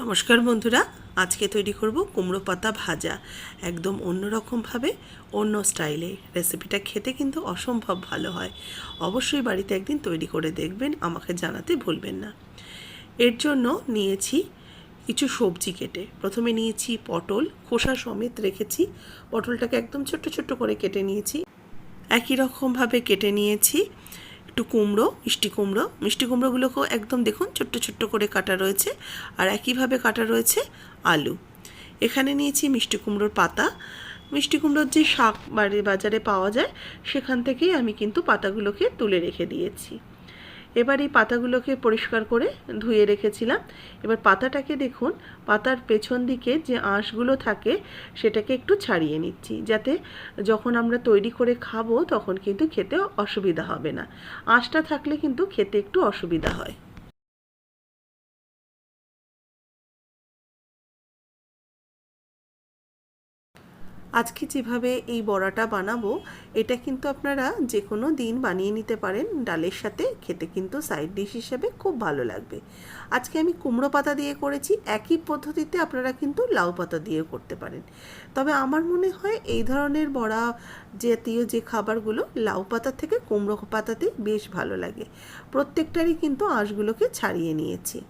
নমস্কার বন্ধুরা, আজকে তৈরি করব কুমড়ো পাতা ভাজা, একদম অন্যরকমভাবে, অন্য স্টাইলে। রেসিপিটা খেতে কিন্তু অসম্ভব ভালো হয়। অবশ্যই বাড়িতে একদিন তৈরি করে দেখবেন, আমাকে জানাতে ভুলবেন না। এর জন্য নিয়েছি কিছু সবজি কেটে। প্রথমে নিয়েছি পটল, খোসা সমেত রেখেছি। পটলটাকে একদম ছোট্ট ছোট্ট করে কেটে নিয়েছি। একই রকমভাবে কেটে নিয়েছি। একটু কুমড়ো, মিষ্টি কুমড়ো। মিষ্টি কুমড়োগুলোকেও একদম দেখুন ছোট্ট ছোট্ট করে কাটা রয়েছে আর একইভাবে কাটা রয়েছে আলু। এখানে নিয়েছি মিষ্টি কুমড়োর পাতা। মিষ্টি কুমড়োর যে শাক বাড়ির বাজারে পাওয়া যায়, সেখান থেকেই আমি কিন্তু পাতাগুলোকে তুলে রেখে দিয়েছি। এবার এই পাতাগুলোকে পরিষ্কার করে ধুয়ে রেখেছিলাম। এবার পাতাটাকে দেখুন, পাতার পেছন দিকে যে আঁশগুলো থাকে, সেটাকে একটু ছাড়িয়ে নিচ্ছি। যাতে যখন আমরা তৈরি করে খাব, তখন কিন্তু খেতে অসুবিধা হবে না। আঁশটা থাকলে কিন্তু খেতে একটু অসুবিধা হয়। আজকে যেভাবে এই বড়াটা বানাবো, এটা কিন্তু আপনারা যে কোনো দিন বানিয়ে নিতে পারেন। ডালের সাথে খেতে কিন্তু সাইড ডিশ হিসেবে খুব ভালো লাগবে। আজকে আমি কুমড়ো পাতা দিয়ে করেছি, একই পদ্ধতিতে আপনারা কিন্তু লাউ পাতা দিয়ে করতে পারেন। তবে আমার মনে হয় এই ধরনের বড়া জাতীয় যে খাবারগুলো, লাউ পাতার থেকে কুমড়ো পাতাতে বেশ ভালো লাগে। প্রত্যেকটারই কিন্তু আঁশগুলোকে ছাড়িয়ে নিয়েছি।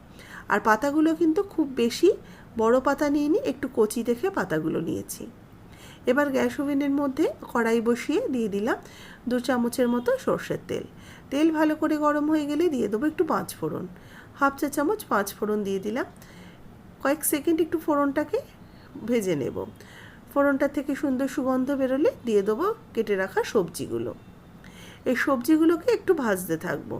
আর পাতাগুলো কিন্তু খুব বেশি, বড় পাতা নিয়ে একটু কচি দেখে পাতাগুলো নিয়েছি। এবার গ্যাস ওভেনের মধ্যে কড়াই বসিয়ে দিয়ে দিলাম দু চামচের মতো সর্ষের তেল। তেল ভালো করে গরম হয়ে গেলে দিয়ে দেবো একটু পাঁচ ফোড়ন। হাফ চা চামচ পাঁচ ফোড়ন দিয়ে দিলাম। কয়েক সেকেন্ড একটু ফোড়নটাকে ভেজে নেব। ফোড়নটা থেকে সুন্দর সুগন্ধ বেরোলে দিয়ে দেবো কেটে রাখা সবজিগুলো। এই সবজিগুলোকে একটু ভাজতে থাকব।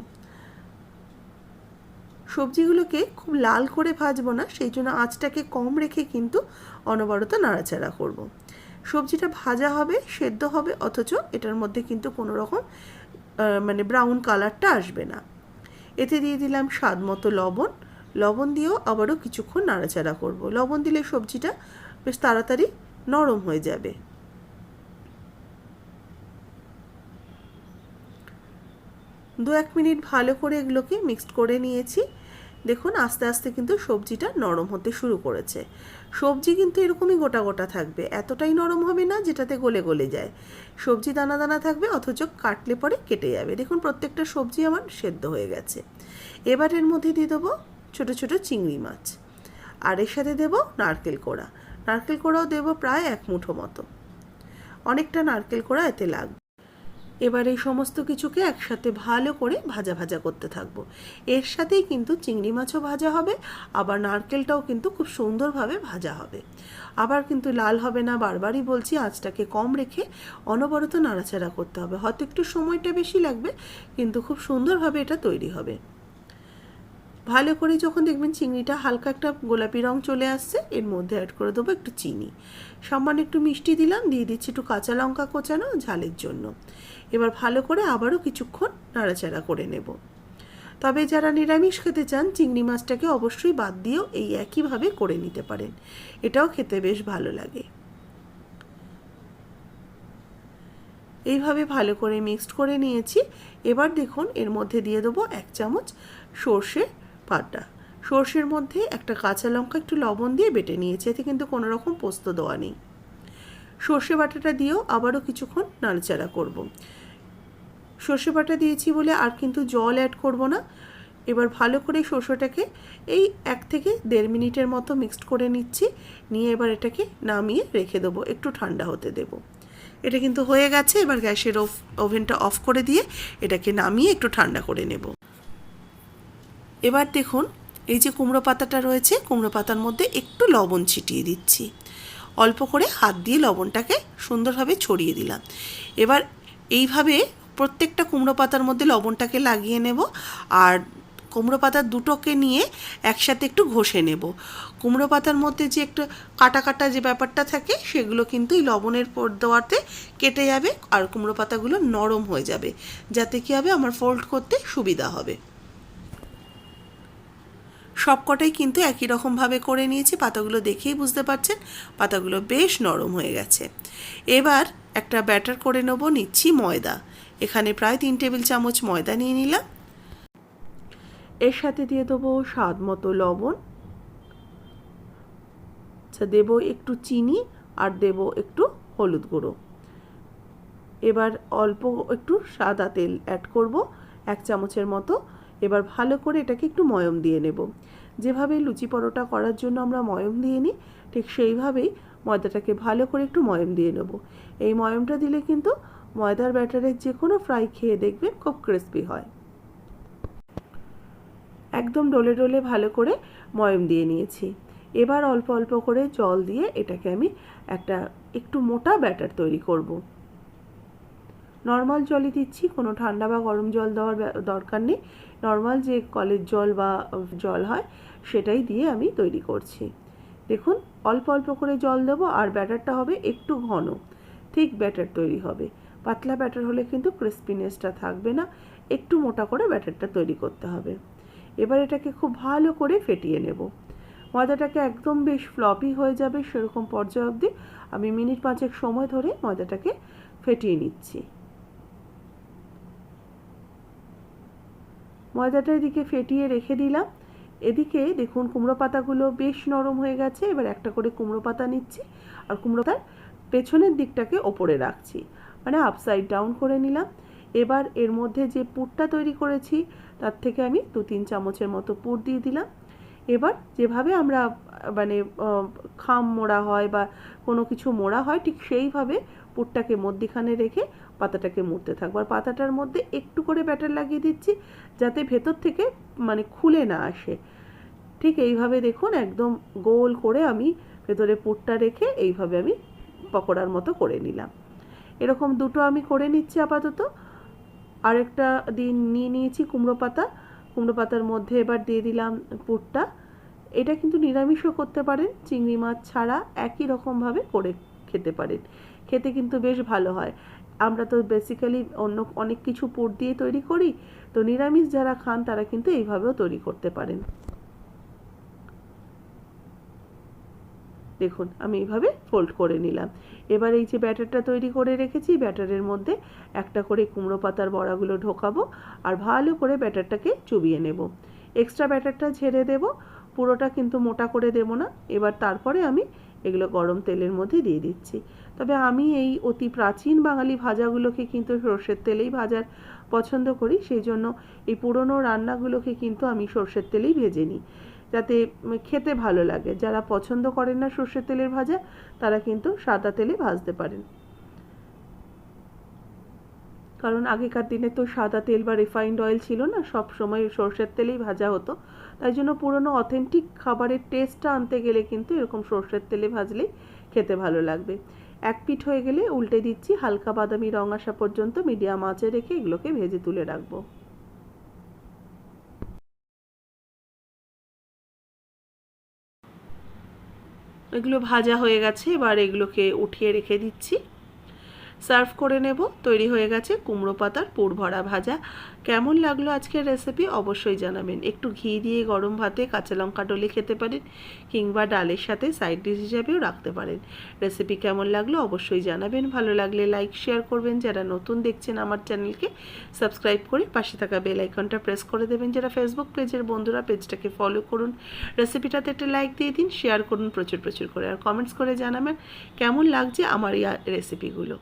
সবজিগুলোকে খুব লাল করে ভাজবো না, সেই জন্য আঁচটাকে কম রেখে কিন্তু অনবরত নাড়াচাড়া করব। সবজিটা ভাজা হবে, সেদ্ধ হবে, অথচ এটার মধ্যে কিন্তু কোনো রকম মানে ব্রাউন কালারটা আসবে না। এতে দিয়ে দিলাম স্বাদ মতো লবণ। লবণ দিয়েও আবারও কিছুক্ষণ নাড়াচাড়া করব। লবণ দিলে সবজিটা বেশ তাড়াতাড়ি নরম হয়ে যাবে। দু এক মিনিট ভালো করে এগুলোকে মিক্সড করে নিয়েছি। দেখুন, আস্তে আস্তে কিন্তু সবজিটা নরম হতে শুরু করেছে। সবজি কিন্তু এরকমই গোটা গোটা থাকবে। এতটাই নরম হবে না যেটাতে গলে গলে যায়। সবজি দানা দানা থাকবে, অথচ কাটলে পরে কেটে যাবে। দেখুন, প্রত্যেকটা সবজি আমার সেদ্ধ হয়ে গেছে। এবার এর মধ্যে দিয়ে দেবো ছোটো ছোটো চিংড়ি মাছ। আর এর সাথে দেবো নারকেল কোড়া। নারকেল কোড়াও দেবো প্রায় এক মুঠো মতো। অনেকটা নারকেল কোড়া এতে লাগবে। এবার এই সমস্ত কিছুকে একসাথে ভালো করে ভাজা ভাজা করতে থাকব। এর সাথেই কিন্তু চিংড়ি মাছও ভাজা হবে, আবার নারকেলটাও কিন্তু খুব সুন্দরভাবে ভাজা হবে। আবার কিন্তু লাল হবে না, বারবারই বলছি আঁচটাকে কম রেখে অনবরত নাড়াচাড়া করতে হবে। হয়তো একটু সময়টা বেশি লাগবে, কিন্তু খুব সুন্দরভাবে এটা তৈরি হবে। ভালো করে যখন দেখবেন চিংড়িটা হালকা একটা গোলাপি রং চলে আসছে, এর মধ্যে অ্যাড করে দেবো একটু চিনি। সামান্য একটু মিষ্টি দিলাম, দিয়ে দিচ্ছি একটু কাঁচা লঙ্কা কোচানো ঝালের জন্য। এবার ভালো করে আবারও কিছুক্ষণ নাড়াচাড়া করে নেব। তবে যারা নিরামিষ খেতে চান, চিংড়ি মাছটাকে অবশ্যই বাদ দিয়েও এই একইভাবে করে নিতে পারেন। এটাও খেতে বেশ ভালো লাগে। এইভাবে ভালো করে মিক্সড করে নিয়েছি। এবার দেখুন, এর মধ্যে দিয়ে দেবো এক চামচ সর্ষে পাটা সর্ষের মধ্যে একটা কাঁচা লঙ্কা, একটু লবণ দিয়ে বেটে নিয়েছি। এতে কিন্তু কোনো রকম পোস্ত দেওয়া নেই। সর্ষে বাটাটা দিয়েও আবারও কিছুক্ষণ নাড়াচাড়া করব। সর্ষে বাটা দিয়েছি বলে আর কিন্তু জল অ্যাড করব না। এবার ভালো করে সর্ষেটাকে এই এক থেকে দেড় মিনিটের মতো মিক্সড করে নিচ্ছি। নিয়ে এবার এটাকে নামিয়ে রেখে দেবো। একটু ঠান্ডা হতে দেবো। এটা কিন্তু হয়ে গেছে। এবার গ্যাসের ওভেনটা অফ করে দিয়ে এটাকে নামিয়ে একটু ঠান্ডা করে নেব। এবার দেখুন, এই যে কুমড়ো পাতাটা রয়েছে, কুমড়ো পাতার মধ্যে একটু লবণ ছিটিয়ে দিচ্ছি। অল্প করে হাত দিয়ে লবণটাকে সুন্দরভাবে ছড়িয়ে দিলাম। এবার এইভাবে প্রত্যেকটা কুমড়ো পাতার মধ্যে লবণটাকে লাগিয়ে নেব আর কুমড়ো পাতার দুটোকে নিয়ে একসাথে একটু ঘষে নেব। কুমড়ো পাতার মধ্যে যে একটু কাটা কাটা যে ব্যাপারটা থাকে, সেগুলো কিন্তু এই লবণের পর দেওয়াতে কেটে যাবে আর কুমড়ো পাতাগুলো নরম হয়ে যাবে। যাতে কী হবে? আমার ফোল্ড করতে সুবিধা হবে। সবকটাই কিন্তু একই রকমভাবে করে নিয়েছি, পাতাগুলো দেখেই বুঝতে পারছেন, পাতাগুলো বেশ নরম হয়ে গেছে। এবার একটা ব্যাটার করে নেব, নিচ্ছি ময়দা। এখানে প্রায় তিন টেবিল চামচ ময়দা নিয়ে নিলাম। এর সাথে দিয়ে দেবো স্বাদ মতো লবণ। আচ্ছা দেব একটু চিনি আর দেব একটু হলুদ গুঁড়ো। এবার অল্প একটু সাদা তেল অ্যাড করব, এক চামচের মতো এবার ভালো করে এটাকে একটু ময়ম দিয়ে নেব। যেভাবে লুচি পরোটা করার জন্য আমরা ময়ম দিয়ে নিই, ঠিক সেইভাবেই ময়দাটাকে ভালো করে একটু ময়ম দিয়ে নেব। এই ময়মটা দিলে কিন্তু ময়দার ব্যাটারের যে কোনো ফ্রাই খেয়ে দেখবেন খুব ক্রিস্পি হয়। একদম ডলে ডলে ভালো করে ময়ম দিয়ে নিয়েছি। এবার অল্প অল্প করে জল দিয়ে এটাকে আমি একটা একটু মোটা ব্যাটার তৈরি করব। নর্মাল জলই দিচ্ছি, কোনো ঠান্ডা বা গরম জল দেওয়ার দরকার নেই। নর্মাল যে কলের জল বা জল হয়, সেটাই দিয়ে আমি তৈরি করছি। দেখুন, অল্প অল্প করে জল দেবো আর ব্যাটারটা হবে একটু ঘন। ঠিক ব্যাটার তৈরি হবে। পাতলা ব্যাটার হলে কিন্তু ক্রিস্পিনেসটা থাকবে না, একটু মোটা করে ব্যাটারটা তৈরি করতে হবে। এবার এটাকে খুব ভালো করে ফেটিয়ে নেব। ময়দাটাকে একদম বেশ ফ্লপি হয়ে যাবে সেরকম পর্যায় অবধি। আমি মিনিট পাঁচেক সময় ধরে ময়দাটাকে ফেটিয়ে নিচ্ছি। ময়দাটা এদিকে ফেটিয়ে রেখে দিলাম। এদিকে দেখুন কুমড়ো পাতাগুলো বেশ নরম হয়ে গেছে। এবার একটা করে কুমড়ো পাতা নিচ্ছি আর কুমড়ো পাতার পেছনের দিকটাকে ওপরে রাখছি। মানে আপসাইড ডাউন করে নিলাম। এবার এর মধ্যে যে পুরটা তৈরি করেছি, তার থেকে আমি দু তিন চামচের মতো পুর দিয়ে দিলাম। এবার যেভাবে আমরা মানে খাম মোড়া হয় বা কোনো কিছু মোড়া হয়, ঠিক সেইভাবে পুরটাকে মধ্যিখানে রেখে পাতাটাকে মুড়তে থাকব। আর পাতাটার মধ্যে একটু করে ব্যাটার লাগিয়ে দিচ্ছি যাতে ভেতর থেকে মানে খুলে না আসে। ঠিক এইভাবে দেখুন একদম গোল করে আমি ভেতরে পুরটা রেখে এইভাবে আমি পকোড়ার মতো করে নিলাম। এরকম দুটো আমি করে নিচ্ছি আপাতত। আরেকটা দিন নিয়ে নিয়েছি কুমড়ো পাতা। কুমড়ো পাতার মধ্যে এবার দিয়ে দিলাম পুরটা। এটা কিন্তু নিরামিষও করতে পারেন, চিংড়ি মাছ ছাড়া একই রকমভাবে করে খেতে পারেন। খেতে কিন্তু বেশ ভালো হয়। আমরা তো বেসিক্যালি অন্য অনেক কিছু পুর দিয়ে তৈরি করি। তো নিরামিষ যারা খান, তারা কিন্তু এইভাবেও তৈরি করতে পারেন। দেখুন, আমি এইভাবে ফোল্ড করে নিলাম। এবার এই যে ব্যাটারটা তৈরি করে রেখেছি, ব্যাটারের মধ্যে একটা করে কুমড়ো পাতার বড়াগুলো ঢোকাবো আর ভালো করে ব্যাটারটাকে চুবিয়ে নেব। এক্সট্রা ব্যাটারটা ঝেড়ে দেব, পুরোটা কিন্তু মোটা করে দেব না। এবার তারপরে আমি এগুলো গরম তেলের মধ্যে দিয়ে দিচ্ছি। তবে আমি এই অতি প্রাচীন বাঙালি ভাজাগুলোকে কিন্তু সর্ষের তেলেই ভাজার পছন্দ করি। সেই জন্য এই পুরনো রান্নাগুলোকে কিন্তু আমি সর্ষের তেলেই ভেজে নিই। যাতে খেতে ভালো লাগে। যারা পছন্দ করেন না সর্ষের তেলের ভাজা, তারা কিন্তু সাদা তেলে ভাজতে পারেন। কারণ আগেকার দিনে তো সাদা তেল বা রিফাইন্ড অয়েল ছিল না সব সময় সর্ষের তেলেই ভাজা হতো। তাই জন্য পুরনো অথেন্টিক খাবারের টেস্টটা আনতে গেলে কিন্তু এরকম সর্ষের তেলে ভাজলেই খেতে ভালো লাগবে। এক পিঠ হয়ে গেলে উল্টে দিচ্ছি হালকা বাদামি রং আসা পর্যন্ত মিডিয়াম আঁচে রেখে এগুলোকে ভেজে তুলে রাখব। এগুলো ভাজা হয়ে গেছে, এবার এগুলোকে উঠিয়ে রেখে দিচ্ছি। সার্ভ করে নেব। তৈরি হয়ে গেছে কুমড়ো পাতার পুর ভরা ভাজা। কেমন লাগল আজকের রেসিপি অবশ্যই জানাবেন। একটু ঘি দিয়ে গরম ভাতে কাঁচা লঙ্কা ডলে খেতে পারেন কিংবা ডালের সাথে সাইড ডিশ হিসাবেও রাখতে পারেন। রেসিপি কেমন লাগল অবশ্যই জানাবেন। ভালো লাগলে লাইক শেয়ার করবেন। যারা নতুন দেখছেন আমার চ্যানেলকে সাবস্ক্রাইব করে পাশে থাকা বেল আইকনটা প্রেস করে দেবেন। যারা ফেসবুক পেজের বন্ধুরা পেজটাকে ফলো করুন। রেসিপিটাতে একটা লাইক দিয়ে দিন শেয়ার করুন প্রচুর প্রচুর করে। আর কমেন্টস করে জানাবেন কেমন লাগছে আমার এই রেসিপিগুলো